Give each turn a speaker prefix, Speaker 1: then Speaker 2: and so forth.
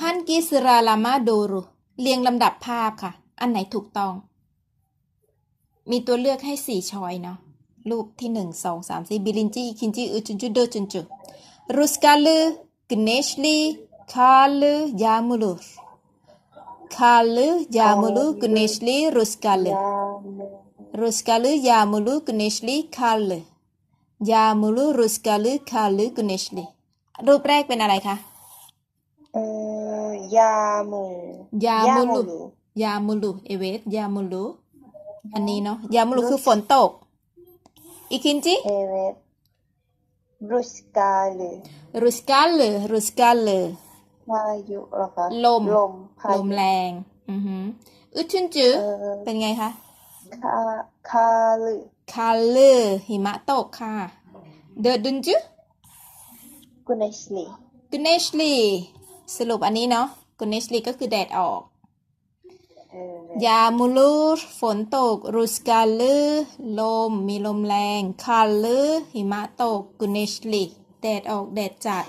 Speaker 1: ฮันกิสราลามาโดรุเรียงลำดับภาพค่ะ อันไหนถูกต้อง มีตัวเลือกให้สี่ช้อยเนาะรูปที่หนึ่งสองสามสี่บิลินจีคินจีอือจุนจุเดอจุนจุรุสกาลืกเนชลีคาลืยามุลูคาลืยามุลูกเนชลีรุสกาลื
Speaker 2: ยา
Speaker 1: Ruskalı yağmurlu güneşli karlı. Yağmurlu ruskalı karlı güneşli รูกเนอะไรคะ
Speaker 2: เอ่อยามู
Speaker 1: ยามูลุ
Speaker 2: ลุ
Speaker 1: ยามูลุเอเวสยามูลุอันนี้เนาะยามูลุคือฝนตกอีกคิ นจิ
Speaker 2: เอเวตรุสกาลือ
Speaker 1: รุสกาลรุสกาล
Speaker 2: พายุเหรอคะ
Speaker 1: ลม
Speaker 2: ลมพา
Speaker 1: ล
Speaker 2: ยุ
Speaker 1: มแรง อือหืออึชุนจือ
Speaker 2: เอ่อ
Speaker 1: เป็นไงคะ
Speaker 2: คาคาลือ
Speaker 1: คาลหิมะตกค่ะ เดอดุนจือ
Speaker 2: กุเนชลี
Speaker 1: กุเนชลี สรุปอันนี้เนาะกุเนชลีก็คือแดดออก
Speaker 2: เอเวยา
Speaker 1: มูลูฝนตก รุสกาลือลม มีลมแรงคาลือหิมะตกกุเนชลีแดดออก แดดจัด